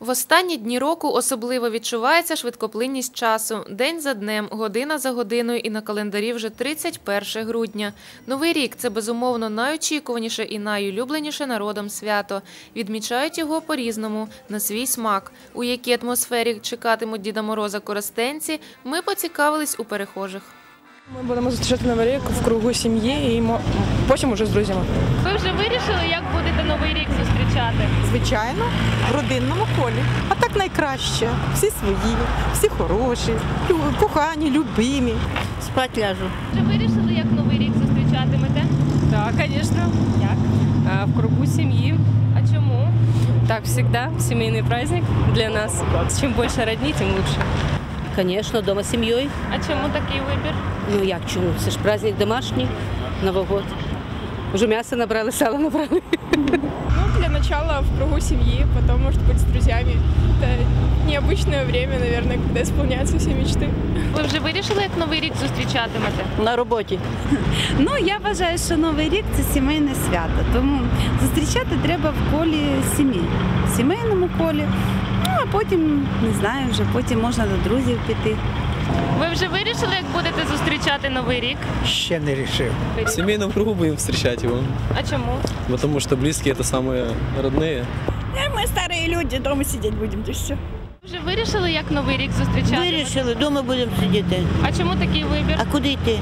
В останні дні року особливо відчувається швидкоплинність часу. День за днем, година за годиною і на календарі вже 31 грудня. Новий рік це безумовно найочікуваніше і найулюбленіше народом свято. Відмічають його по-різному, на свій смак. У якій атмосфері чекатимуть Діда Мороза коростенці, ми поцікавились у перехожих. Ми будемо зустрічати новий рік в кругу сім'ї і мо- потім уже з друзями. Ви вже вирішили, як будете новий рік зустрічати? Звичайно, в родинному колі. А так найкраще. Всі свої, всі хороші, кохані, любимі. Спать ляжу. Вже вирішили, як новий рік зустрічатимете? Да, конечно. Як? А, В кругу семьи. А чому? Так всегда. Семейный праздник для нас. Чем больше родни, тем лучше. Конечно, дома з сім'єю. А чому такий вибір? Ну як чому? Це ж праздник домашній, Новий год. Уже м'ясо набрали, сало набрали. Ну, для начала в кругу семьи, потом, может быть, с друзьями. Это необычное время, наверное, когда исполняются все мечты. Ви вже вирішили, як новий рік зустрічатимете? На роботі. Ну я вважаю, що новий рік це сімейне свято. Тому зустрічати треба в колі сім'ї, в сімейному колі. Ну а потім не знаю, вже потім можна до друзів піти. Ви вже вирішили, як будете зустрічати новий рік? Ще не рішив. В семейном кругу будем встречать его, А чому? потому что близкие это самые родные. Мы старые люди, дома сидеть будем, да все. Ви вже вирішили, як новий рік зустрічати? Вирішили, вдома будемо сидіти. А чому такий вибір? А куди йти?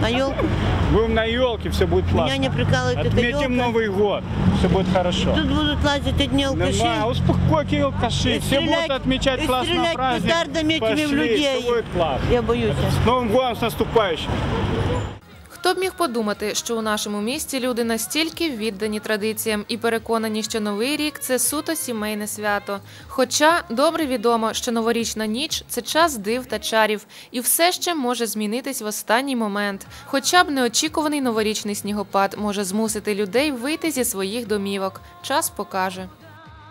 На елку? Будем на елке, все будет Меня классно. не прикалывает эта Отметим елка. Новый год, все будет хорошо. Тут будут лазить одни алкаши. Нема, успокойте алкаши, И все будут стрелять- отмечать и классно стрелять праздник. петардами этими в людей. все будет классно. Я боюсь. С Новым годом, с наступающим. Хто б міг подумати, що у нашому місті люди настільки віддані традиціям і переконані, що новий рік це суто сімейне свято. Хоча добре відомо, що новорічна ніч це час див та чарів, і все ще може змінитись в останній момент. Хоча б неочікуваний новорічний снігопад може змусити людей вийти зі своїх домівок. Час покаже.